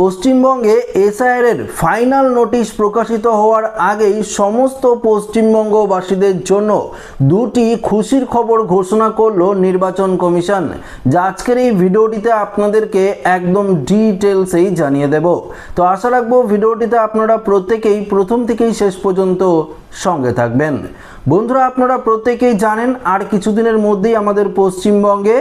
পশ্চিমবঙ্গে এসআইআর এর final notice প্রকাশিত হওয়ার আগেই সমস্ত পশ্চিমবঙ্গবাসীদের জন্য দুটি খুশির খবর ঘোষণা করল নির্বাচন কমিশন। যা আজকের এই ভিডিওটিতে আপনাদেরকে একদম ডিটেলসেই জানিয়ে দেব। তো আশা রাখব ভিডিওটিতে আপনারা প্রত্যেকেই প্রথম থেকেই শেষ পর্যন্ত সঙ্গে থাকবেন। বন্ধুরা, আপনারা প্রত্যেকেই জানেন, আর কিছুদিনের মধ্যেই আমাদের পশ্চিমবঙ্গে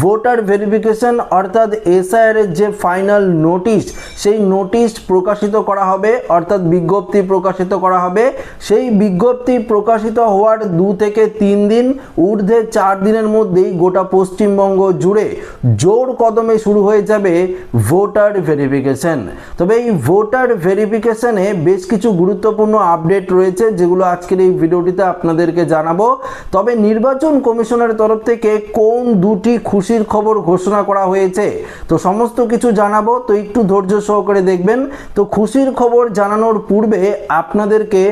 ভোটার ভেরিফিকেশন অর্থাৎ এসআইআর এর যে ফাইনাল নোটিশ, সেই নোটিশ প্রকাশিত করা হবে, অর্থাৎ বিজ্ঞপ্তি প্রকাশিত করা হবে। সেই বিজ্ঞপ্তি প্রকাশিত হওয়ার দু থেকে তিন দিন, ঊর্ধ্বে চার দিনের মধ্যেই গোটা পশ্চিমবঙ্গ জুড়ে জোর কদমে শুরু হয়ে যাবে ভোটার ভেরিফিকেশন। তবে এই ভোটার ভেরিফিকেশনে বেশ কিছু গুরুত্বপূর্ণ আপডেট রয়েছে, যেগুলো আজকের এই ভিডিওটিতে আপনাদেরকে জানাব। তবে নির্বাচন কমিশনের তরফ থেকে কোন দুটি খুশির খবর ঘোষণা করা হয়েছে? তো সমস্ত কিছু জানাব, তো একটু ধৈর্য সহকারে দেখবেন। তো খুশির খবর জানানোর পূর্বে আপনাদেরকে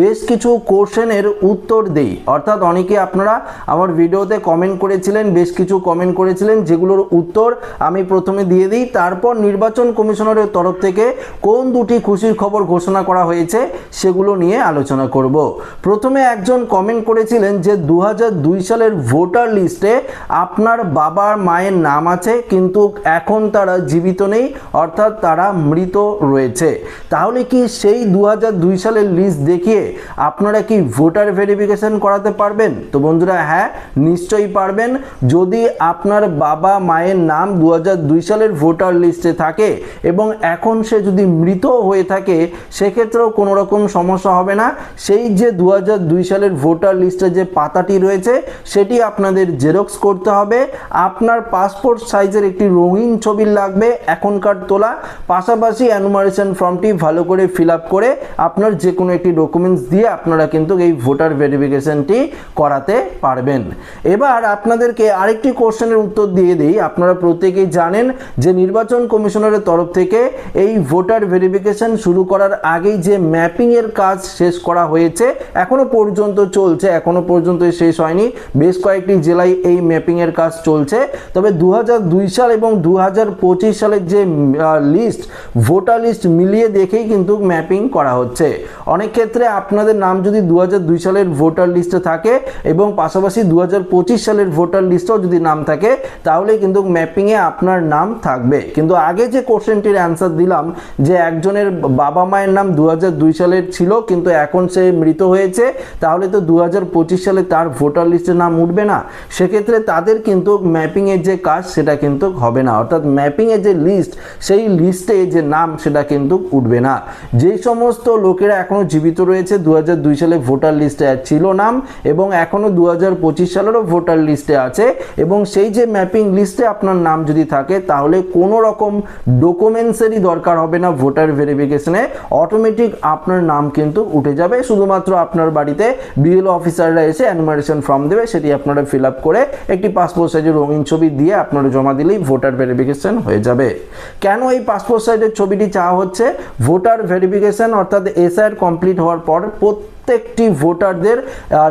বেশ কিছু কোশ্চেনের উত্তর দেই। অর্থাৎ অনেকে আপনারা আমার ভিডিওতে কমেন্ট করেছিলেন, বেশ কিছু কমেন্ট করেছিলেন, যেগুলোর উত্তর আমি প্রথমে দিয়ে দিই। তারপর নির্বাচন কমিশনারের তরফ থেকে কোন দুটি খুশির খবর ঘোষণা করা হয়েছে, সেগুলো নিয়ে আলোচনা করব। প্রথমে একজন কমেন্ট করেছিলেন যে দু হাজার দুই সালের ভোটার লিস্টে আপনার বাবার মায়ের নাম আছে, কিন্তু এখন তারা জীবিত নেই, অর্থাৎ তারা মৃত রয়েছে। তাহলে কি সেই দু হাজার দুই সালের লিস্ট দেখিয়ে আপনারা কি ভোটার ভেরিফিকেশন করাতে পারবেন? তো বন্ধুরা হ্যাঁ নিশ্চয়ই পারবেন। যদি আপনার বাবা মায়ের নাম দু হাজার দুই সালের ভোটার লিস্টে থাকে এবং এখন সে যদি মৃত হয়ে থাকে, সেক্ষেত্রেও কোনো রকম সমস্যা হবে না। সেই যে দু সালের ভোটার লিস্টে যে পাতাটি রয়েছে, সেটি আপনাদের জেরক্স করতে হবে। আপনার পাসপোর্ট সাইজের একটি রঙিন ছবি লাগবে এখনকার তোলা। পাশাপাশি অ্যানুমারেশন ফর্মটি ভালো করে ফিল করে আপনার যে কোনো একটি ডকুমেন্টস দিয়ে আপনারা কিন্তু এই ভোটার ভেরিফিকেশনটি করাতে পারবেন। এবার আপনাদেরকে আরেকটি কোশ্চেনের উত্তর দিয়ে দিই। আপনারা প্রত্যেকেই জানেন যে নির্বাচন কমিশনারের তরফ থেকে এই ভোটার ভেরিফিকেশন শুরু করার আগেই যে ম্যাপিংয়ের কাজ শেষ করা হয়েছে এখনও পর্যন্ত চলছে, এখনও পর্যন্ত শেষ হয়নি। বেশ কয়েকটি জেলায় এই ম্যাপিংয়ের কাজ চলছে। তবে দু হাজার দুই সাল এবং দু হাজার পঁচিশ সালের যে লিস্ট ভোটার লিস্ট মিলিয়ে দেখেই কিন্তু ম্যাপিং করা হচ্ছে। অনেক ক্ষেত্রে আপনাদের নাম যদি দু হাজার দুই সালের ভোটার লিস্টে থাকে এবং পাশাপাশি দু হাজার পঁচিশ সালের ভোটার লিস্টেও যদি নাম থাকে তাহলে কিন্তু ম্যাপিংয়ে আপনার নাম থাকবে। কিন্তু আগে যে কোশ্চেনটির অ্যান্সার দিলাম, যে একজনের বাবা মায়ের নাম দু হাজার দুই সালের ছিল, কিন্তু এখন সে মৃত হয়েছে, তাহলে তো দু হাজার পঁচিশ সালে তার ভোটার লিস্টে নাম উঠবে না। সেক্ষেত্রে তাদের কিন্তু ম্যাপিংয়ের যে কাজ, সেটা কিন্তু হবে না। অর্থাৎ ম্যাপিংয়ের যে লিস্ট, সেই লিস্টে যে নাম, সেটা কিন্তু উঠবে না। যেই সমস্ত লোকেরা এখনও জীবিত রয়েছে দু হাজার দুই সালে ভোটার লিস্টে ছিল নাম, এবং এখনও দু হাজার পঁচিশ সালেরও ভোটার লিস্টে আছে, এবং সেই যে ম্যাপিং লিস্টে আপনার নাম যদি থাকে, তাহলে কোনো রকম ডকুমেন্টসেরই দরকার হবে না ভোটার ভেরিফিকেশনে। অটোমেটিক আপনার নাম কিন্তু উঠে যাবে শুধুমাত্র আপনার বাড়িতে বিএলও অফিসাররা এসে অ্যানিমারেশন ফর্ম দেবে, সেটি আপনারা ফিল আপ করে একটি পাসপোর্ট সাইজের রঙিন ছবি দিয়ে আপনারা জমা দিলেই ভোটার ভেরিফিকেশন হয়ে যাবে। কেন এই পাসপোর্ট সাইজের ছবিটি চাওয়া হচ্ছে? ভোটার ভেরিফিকেশন অর্থাৎ এসআইআর কমপ্লিট হওয়ার পর প্রত্যেকটি ভোটারদের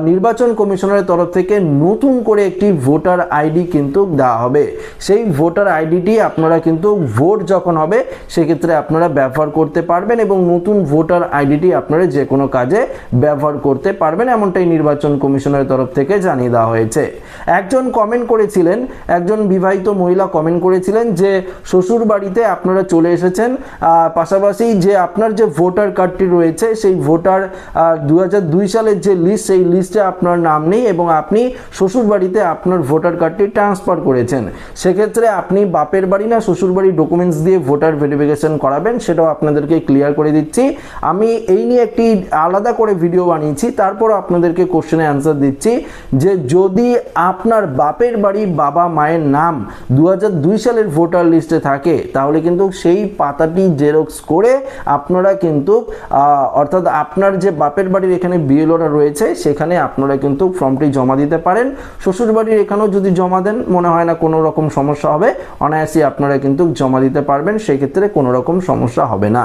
নির্বাচন কমিশনের তরফ থেকে নতুন করে একটি ভোটার আইডি কিন্তু দেওয়া হবে। সেই ভোটার আইডিটি আপনারা কিন্তু ভোট যখন হবে, সেক্ষেত্রে আপনারা ব্যবহার করতে পারবেন এবং নতুন ভোটার আইডিটি আপনারা যে কোনো কাজে ব্যবহার করতে পারবেন, এমনটাই নির্বাচন কমিশনের তরফ থেকে জানিয়ে দেওয়া হয়েছে। একজন কমেন্ট করেছিলেন, একজন বিবাহিত মহিলা কমেন্ট করেছিলেন যে শ্বশুর বাড়িতে আপনারা চলে এসেছেন। পাশাপাশি যে আপনার যে ভোটার কার্ডটি রয়েছে, সেই ভোটার দু সালের যে লিস্ট সেই লিস্টে আপনার নাম নেই এবং আপনি শ্বশুর বাড়িতে আপনার ভোটার কার্ডটি ট্রান্সফার করেছেন। সেক্ষেত্রে আপনি বাপের বাড়ি না শ্বশুর বাড়ি ডকুমেন্টস দিয়ে ভোটার ভেরিফিকেশন করাবেন, সেটাও আপনাদেরকে ক্লিয়ার করে দিচ্ছি। আমি এই নিয়ে একটি আলাদা করে ভিডিও বানিয়েছি তারপর আপনাদেরকে কোশ্চেনে অ্যান্সার দিচ্ছি যে যদি আপনার বাপের বাড়ি বাবা মায়ের নাম দু হাজার দুই সালের ভোটার লিস্টে থাকে, তাহলে কিন্তু সেই পাতাটি জেরক্স করে আপনারা কিন্তু অর্থাৎ আপনার যে বাপের বাড়ির এখানে বিএলওরা রয়েছে, সেখানে আপনারা কিন্তু ফর্মটি জমা দিতে পারেন। শ্বশুরবাড়ির এখানেও যদি জমা দেন, মনে হয় না কোনো রকম সমস্যা হবে। অনায়াসে আপনারা কিন্তু জমা দিতে পারবেন, সেক্ষেত্রে কোনো রকম সমস্যা হবে না।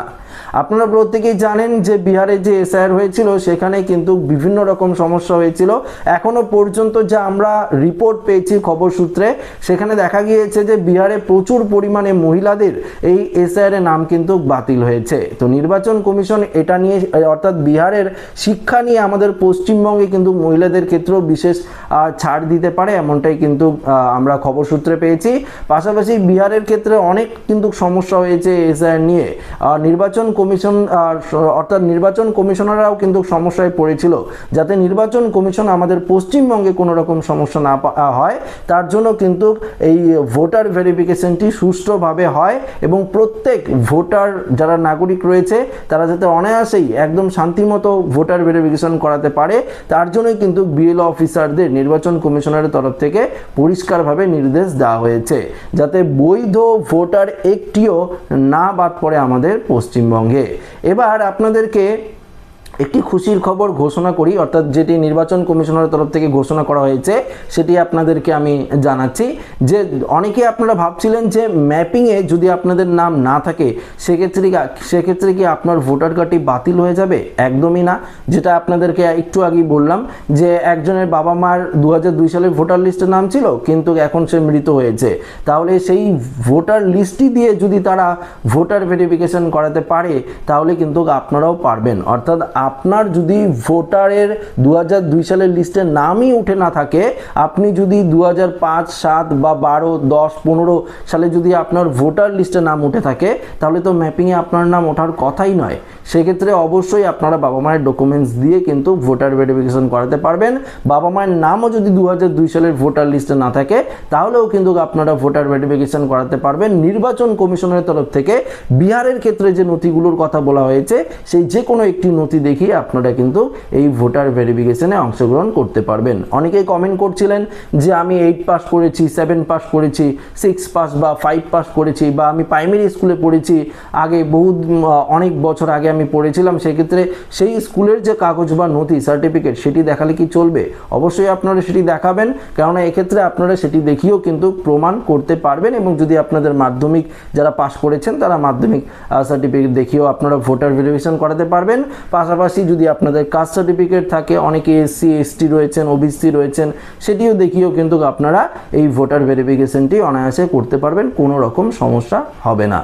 আপনারা প্রত্যেকেই জানেন যে বিহারে যে এসআইআর হয়েছিল, সেখানে কিন্তু বিভিন্ন রকম সমস্যা হয়েছিল। এখনও পর্যন্ত যা আমরা রিপোর্ট পেয়েছি খবর সূত্রে, সেখানে দেখা গিয়েছে যে বিহারে প্রচুর পরিমাণে মহিলাদের এই এসআইআর এর নাম কিন্তু বাতিল হয়েছে। তো নির্বাচন কমিশন এটা নিয়ে, অর্থাৎ বিহারের শিক্ষা নিয়ে আমাদের পশ্চিমবঙ্গে কিন্তু মহিলাদের ক্ষেত্রেও বিশেষ ছাড় দিতে পারে, এমনটাই কিন্তু আমরা খবর সূত্রে পেয়েছি। পাশাপাশি বিহারের ক্ষেত্রে অনেক কিন্তু সমস্যা হয়েছে এসআইআর নিয়ে। নির্বাচন কমিশন অর্থাৎ নির্বাচন কমিশনাররাও কিন্তু সমস্যায় পড়েছিল। যাতে নির্বাচন কমিশন আমাদের পশ্চিমবঙ্গে কোনো রকম সমস্যা না হয়, তার জন্য কিন্তু এই ভোটার ভেরিফিকেশনটি সুষ্ঠুভাবে হয় এবং প্রত্যেক ভোটার যারা নাগরিক রয়েছে, তারা যাতে অনায়াসেই একদম শান্তিমতো ভোটার ভেরিফিকেশন করাতে পারে, তার জন্যই কিন্তু বিএলও অফিসারদের নির্বাচন কমিশনারের তরফ থেকে পরিষ্কারভাবে নির্দেশ দেওয়া হয়েছে, যাতে বৈধ ভোটার একটিও না বাদ পড়ে আমাদের পশ্চিমবঙ্গে। এবার আপনাদেরকে একটি খুশির খবর ঘোষণা করি, অর্থাৎ যেটি নির্বাচন কমিশনের তরফ থেকে ঘোষণা করা হয়েছে, সেটি আপনাদেরকে আমি জানাচ্ছি যে অনেকে আপনারা ভাবছিলেন যে ম্যাপিংয়ে যদি আপনাদের নাম না থাকে, সেক্ষেত্রে সেক্ষেত্রে কি আপনার ভোটার কার্ডটি বাতিল হয়ে যাবে? একদমই না। যেটা আপনাদেরকে একটু আগেই বললাম যে একজনের বাবা মার দু সালের ভোটার লিস্টে নাম ছিল, কিন্তু এখন সে মৃত হয়েছে। তাহলে সেই ভোটার লিস্টটি দিয়ে যদি তারা ভোটার ভেরিফিকেশন করাতে পারে, তাহলে কিন্তু আপনারাও পারবেন। অর্থাৎ আপনার যদি ভোটারের দু দুই সালের লিস্টে নামই উঠে না থাকে, আপনি যদি দু পাঁচ, সাত বা বারো, দশ, পনেরো সালে যদি আপনার ভোটার লিস্টে নাম উঠে থাকে, তাহলে তো ম্যাপিংয়ে আপনার নাম ওঠার কথাই নয়। সেক্ষেত্রে অবশ্যই আপনারা বাবা মায়ের ডকুমেন্টস দিয়ে কিন্তু ভোটার ভেরিফিকেশন করাতে পারবেন। বাবা মায়ের নামও যদি দু দুই সালের ভোটার লিস্টে না থাকে, তাহলেও কিন্তু আপনারা ভোটার ভেরিফিকেশন করাতে পারবেন। নির্বাচন কমিশনের তরফ থেকে বিহারের ক্ষেত্রে যে নথিগুলোর কথা বলা হয়েছে, সেই যে কোনো একটি নথি দেখিয়ে আপনারা কিন্তু এই ভোটার ভেরিফিকেশনে অংশগ্রহণ করতে পারবেন। অনেকেই কমেন্ট করছিলেন যে আমি এইট পাস করেছি সেভেন পাস করেছি সিক্স পাস বা ফাইভ পাস করেছি বা আমি প্রাইমারি স্কুলে পড়েছি। আগে বহু অনেক বছর আগে আমি পড়েছিলাম, সেক্ষেত্রে সেই স্কুলের যে কাগজ বা নথি সার্টিফিকেট সেটি দেখালে কি চলবে? অবশ্যই আপনারা সেটি দেখাবেন, কেননা এক্ষেত্রে আপনারা সেটি দেখিয়েও কিন্তু প্রমাণ করতে পারবেন এবং যদি আপনাদের মাধ্যমিক যারা পাস করেছেন, তারা মাধ্যমিক সার্টিফিকেট দেখিয়েও আপনারা ভোটার ভেরিফিকেশন করাতে পারবেন। পাশাপাশি যদি আপনাদের কাস্ট সার্টিফিকেট থাকে, অনেকে এসসি এসটি রয়েছেন ওবিসি রয়েছেন, সেটিও দেখিয়েও কিন্তু আপনারা এই ভোটার ভেরিফিকেশনটি অনায়াসে করতে পারবেন, কোনো রকম সমস্যা হবে না।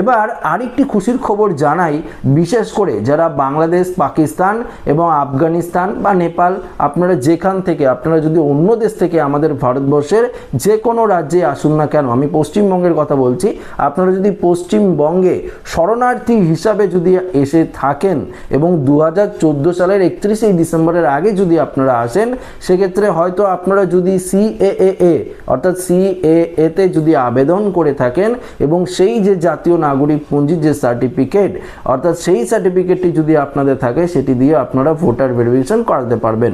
এবার আরেকটি খুশির খবর জানাই, বিশেষ করে যারা বাংলাদেশ, পাকিস্তান এবং আফগানিস্তান বা নেপাল, আপনারা যেখান থেকে, আপনারা যদি অন্য দেশ থেকে আমাদের ভারতবর্ষের যে কোনো রাজ্যে আসুন না কেন, আমি পশ্চিমবঙ্গের কথা বলছি, আপনারা যদি পশ্চিমবঙ্গে শরণার্থী হিসাবে যদি এসে থাকেন এবং দু হাজার চোদ্দ সালের একত্রিশে ডিসেম্বরের আগে যদি আপনারা আসেন, সেক্ষেত্রে হয়তো আপনারা যদি সিএএ অর্থাৎ সিএএ তে যদি আবেদন করে থাকেন এবং সেই যে জাতীয় নাগরিক পঞ্জির যে সার্টিফিকেট অর্থাৎ সেই সার্টিফিকেটটি যদি আপনাদের থাকে, সেটি দিয়ে আপনারা ভোটার ভেরিফিকেশন করাতে পারবেন।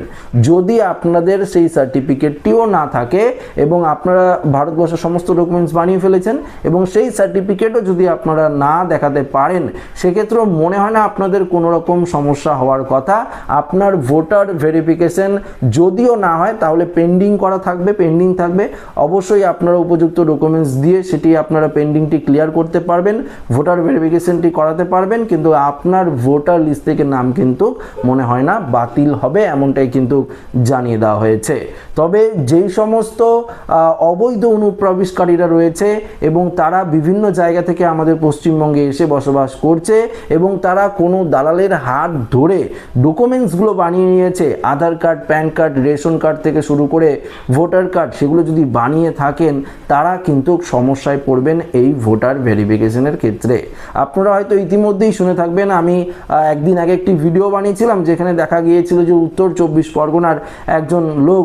যদি আপনাদের সেই সার্টিফিকেটটিও না থাকে এবং আপনারা ভারতবর্ষের সমস্ত ডকুমেন্টস বানিয়ে ফেলেছেন এবং সেই সার্টিফিকেটও যদি আপনারা না দেখাতে পারেন, সেক্ষেত্রেও মনে হয় না আপনাদের কোনো রকম সমস্যা হওয়ার কথা। আপনার ভোটার ভেরিফিকেশন যদিও না হয়, তাহলে পেন্ডিং করা থাকবে পেন্ডিং থাকবে। অবশ্যই আপনারা উপযুক্ত ডকুমেন্টস দিয়ে সেটি আপনারা পেন্ডিংটি ক্লিয়ার করতে পারবেন। ভোটার ভেরিফিকেশনটি করাতে পারবেন, কিন্তু আপনার ভোটার লিস্ট থেকে নাম কিন্তু মনে হয় না বাতিল হবে এমনটাই কিন্তু জানিয়ে দেওয়া হয়েছে। তবে যেই সমস্ত অবৈধ অনুপ্রবেশকারীরা রয়েছে এবং তারা বিভিন্ন জায়গা থেকে আমাদের পশ্চিমবঙ্গে এসে বসবাস করছে এবং তারা কোনো দালালের হাত ধরে ডকুমেন্টসগুলো বানিয়ে নিয়েছে, Aadhaar card, PAN card, ration card থেকে শুরু করে ভোটার কার্ড, সেগুলো যদি বানিয়ে থাকেন, তারা কিন্তু সমস্যায় পড়বেন এই ভোটার ভেরিফিকেশনের ক্ষেত্রে। আপনারা হয়তো ইতিমধ্যেই শুনে থাকবেন, আমি একদিন আগে একটি ভিডিও বানিয়েছিলাম, যেখানে দেখা গিয়েছিল যে উত্তর চব্বিশ পরগনার একজন লোক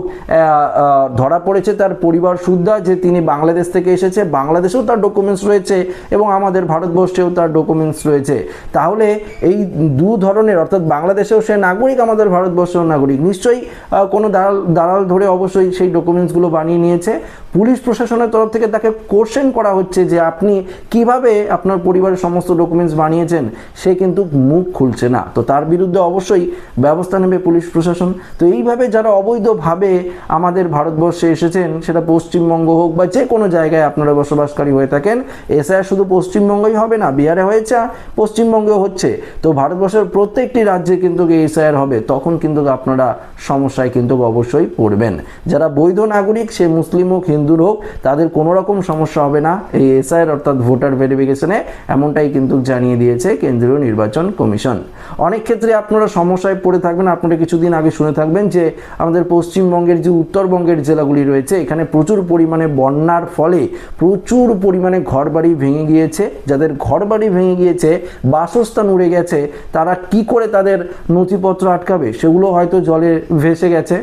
ধরা পড়েছে তার পরিবার সুদ্ধা, যে তিনি বাংলাদেশ থেকে এসেছে, বাংলাদেশেও তার ডকুমেন্টস রয়েছে এবং আমাদের ভারতবর্ষেও তার ডকুমেন্টস রয়েছে। তাহলে এই দু ধরনের, অর্থাৎ বাংলাদেশেও সে নাগরিক, আমাদের ভারতবর্ষেও নাগরিক, নিশ্চয়ই কোনো দালাল দালাল ধরে অবশ্যই সেই ডকুমেন্টসগুলো বানিয়ে নিয়েছে। পুলিশ প্রশাসনের তরফ থেকে তাকে কোশ্চেন করা হচ্ছে যে আপনি কীভাবে আপনার পরিবারের সমস্ত ডকুমেন্টস বানিয়েছেন, সে কিন্তু মুখ খুলছে না। তো তার বিরুদ্ধে অবশ্যই ব্যবস্থা নেবে পুলিশ প্রশাসন। তো এইভাবে যারা অবৈধভাবে আমাদের ভারতবর্ষে এসেছেন, সেটা পশ্চিমবঙ্গ হোক বা যে কোনো জায়গায় আপনারা বসবাসকারী হয়ে থাকেন এসআইআর শুধু পশ্চিমবঙ্গই হবে না, বিহারে হয়েছে, পশ্চিমবঙ্গেও হচ্ছে। তো ভারতবর্ষের প্রত্যেকটি রাজ্যে কিন্তু এসআইআর হবে, তখন কিন্তু আপনারা সমস্যায় কিন্তু অবশ্যই পড়বেন। যারা বৈধ নাগরিক, সে মুসলিম হোক হিন্দুর হোক, তাদের কোনো রকম সমস্যা হবে না। এই এসআইআর অর্থাৎ ভোটার ভেরিফিকেশনে এমনটাই কিন্তু জানিয়ে দিয়েছে কেন্দ্রীয় নির্বাচন কমিশন। অনেক ক্ষেত্রে আপনারা সমস্যায় পড়ে থাকবেন। আপনারা কিছুদিন আগে শুনে থাকবেন যে আমাদের পশ্চিমবঙ্গের যে উত্তরবঙ্গের জেলাগুলি রয়েছে, এখানে প্রচুর পরিমাণে বন্যার ফলে প্রচুর পরিমাণে ঘরবাড়ি ভেঙে গিয়েছে। যাদের ঘরবাড়ি ভেঙে গিয়েছে, বাসস্থান উড়ে গেছে, তারা কি করে তাদের নথিপত্র আটকাবে? সেগুলো হয়তো জলে ভেসে গেছে।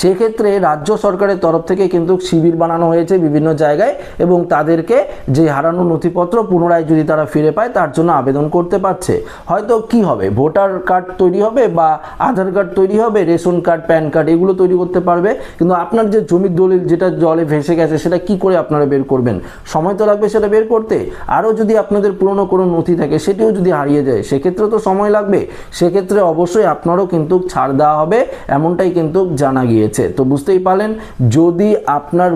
সেক্ষেত্রে রাজ্য সরকারের তরফ থেকে কিন্তু শিবির বানানো হয়েছে বিভিন্ন জায়গায় এবং তাদেরকে যে হারানো নথিপত্র পুনরায় যদি তারা ফিরে পায়, তার জন্য আবেদন করতে পারছে। হয়তো কি হবে? ভোটার কার্ড তৈরি হবে বা আধার কার্ড তৈরি হবে, রেশন কার্ড, প্যান কার্ড, এগুলো তৈরি করতে পারবে। কিন্তু আপনার যে জমির দলিল, যেটা জলে ভেসে গেছে, সেটা কি করে আপনারা বের করবেন? সময় তো লাগবে সেটা বের করতে। আরও যদি আপনাদের পুরনো কোনো নথি থাকে, সেটিও যদি হারিয়ে যায়, সেক্ষেত্রে তো সময় লাগবে। সেক্ষেত্রে অবশ্যই আপনারও কিন্তু ছাড় দেওয়া হবে, এমনটাই কিন্তু জানা গিয়েছে তো বুঝতেই পারলেন, যদি আপনার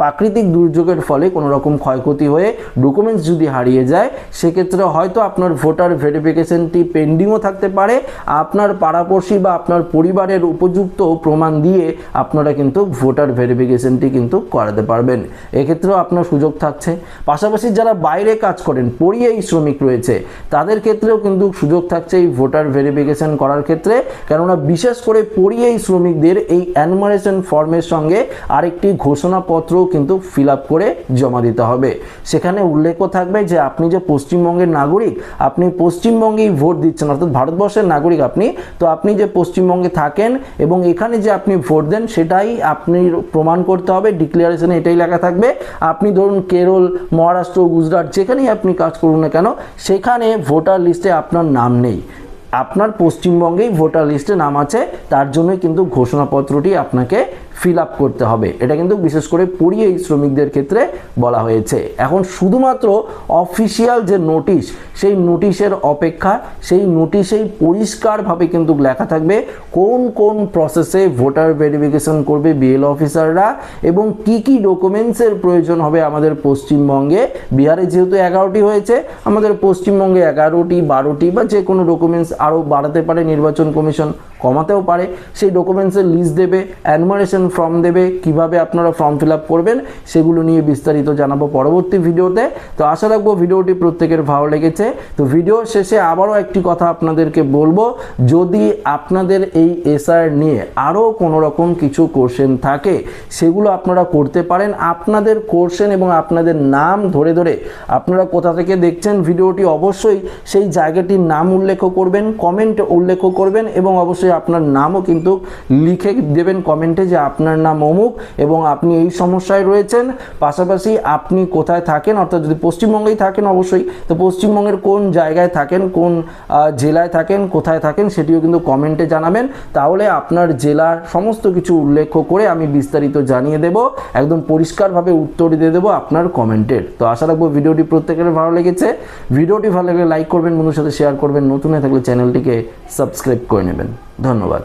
প্রাকৃতিক দুর্যোগের ফলে কোনো রকম ক্ষয়ক্ষতি হয়ে ডকুমেন্টস যদি হারিয়ে যায়, সেক্ষেত্রে হয়তো আপনার ভোটার ভেরিফিকেশনটি পেন্ডিংও থাকতে পারে। আপনার পাড়াপড়শি বা আপনার পরিবারের উপযুক্ত প্রমাণ দিয়ে আপনারা কিন্তু ভোটার ভেরিফিকেশনটি কিন্তু করাতে পারবেন। এক্ষেত্রেও আপনার সুযোগ থাকছে। পাশাপাশি যারা বাইরে কাজ করেন পরিযায়ী শ্রমিক রয়েছে, তাদের ক্ষেত্রেও কিন্তু সুযোগ থাকছে এই ভোটার ভেরিফিকেশন করার ক্ষেত্রে। কেননা বিশেষ করে পরিযায়ী শ্রমিকদের এই অ্যানুমারেশন ফর্মের সঙ্গে আরেকটি ঘোষণাপত্রও কিন্তু ফিল করে জমা দিতে হবে। সেখানে উল্লেখও থাকবে যে আপনি যে পশ্চিমবঙ্গের নাগরিক, আপনি পশ্চিমবঙ্গেই ভোট দিচ্ছেন, অর্থাৎ ভারতবর্ষের নাগরিক আপনি, তো আপনি যে পশ্চিমবঙ্গে থাকেন এবং এখানে যে আপনি ভোট দেন সেটাই আপনি প্রমাণ করতে হবে ডিক্লারেশনে এটাই লেখা থাকবে। আপনি ধরুন কেরল, মহারাষ্ট্র, গুজরাট যেখানেই আপনি কাজ করুন না কেন, সেখানে ভোটার লিস্টে আপনার নাম নেই। আপনার পশ্চিমবঙ্গেই ভোটার লিস্টে নাম আছে তার জন্যই কিন্তু ঘোষণাপত্রটি আপনাকে ফিল আপ করতে হবে। এটা কিন্তু বিশেষ করে পরিযায়ী শ্রমিকদের ক্ষেত্রে বলা হয়েছে। এখন শুধুমাত্র অফিসিয়াল যে নোটিশ সেই নোটিশের অপেক্ষা, সেই নোটিশেই পরিষ্কারভাবে কিন্তু লেখা থাকবে কোন কোন প্রসেসে ভোটার ভেরিফিকেশন করবে বিএল অফিসাররা এবং কি কি ডকুমেন্টসের প্রয়োজন হবে আমাদের পশ্চিমবঙ্গে। বিহারে যেহেতু এগারোটি হয়েছে, আমাদের পশ্চিমবঙ্গে এগারোটি, বারোটি বা যে কোনো ডকুমেন্টস আরও বাড়াতে পারে নির্বাচন কমিশন, কমাতেও পারে। সেই ডকুমেন্টসের লিস্ট দেবে অ্যানুমারেশন ফর্ম দেবে, কীভাবে আপনারা ফর্ম ফিল আপ করবেন, সেগুলো নিয়ে বিস্তারিত জানাব পরবর্তী ভিডিওতে। তো আশা রাখব ভিডিওটি প্রত্যেকের ভালো লেগেছে। তো ভিডিও শেষে আবারও একটি কথা আপনাদেরকে বলব, যদি আপনাদের এই এসআর নিয়ে আরও কোনো রকম কিছু কোশ্চেন থাকে, সেগুলো আপনারা করতে পারেন। আপনাদের কোশ্চেন এবং আপনাদের নাম ধরে ধরে আপনারা কোথা থেকে দেখছেন ভিডিওটি অবশ্যই সেই জায়গাটির নাম উল্লেখ করবেন কমেন্ট উল্লেখ করবেন এবং অবশ্যই আপনার নামও কিন্তু লিখে দেবেন কমেন্টে যে আপনার নাম অমুক এবং আপনি এই সমস্যায় রয়েছেন, পাশাপাশি আপনি কোথায় থাকেন, অর্থাৎ যদি পশ্চিমবঙ্গেই থাকেন অবশ্যই, তো পশ্চিমবঙ্গের কোন জায়গায় থাকেন, কোন জেলায় থাকেন, কোথায় থাকেন সেটিও কিন্তু কমেন্টে জানাবেন। তাহলে আপনার জেলার সমস্ত কিছু উল্লেখ করে আমি বিস্তারিত জানিয়ে দেব, একদম পরিষ্কারভাবে উত্তর দিয়ে দেবো আপনার কমেন্টের। তো আশা রাখব ভিডিওটি প্রত্যেকের ভালো লেগেছে। ভিডিওটি ভালো লাগলে লাইক করবেন বন্ধুর সাথে শেয়ার করবেন, নতুন হয়ে থাকলে চ্যানেলটিকে সাবস্ক্রাইব করে নেবেন। ধন্যবাদ।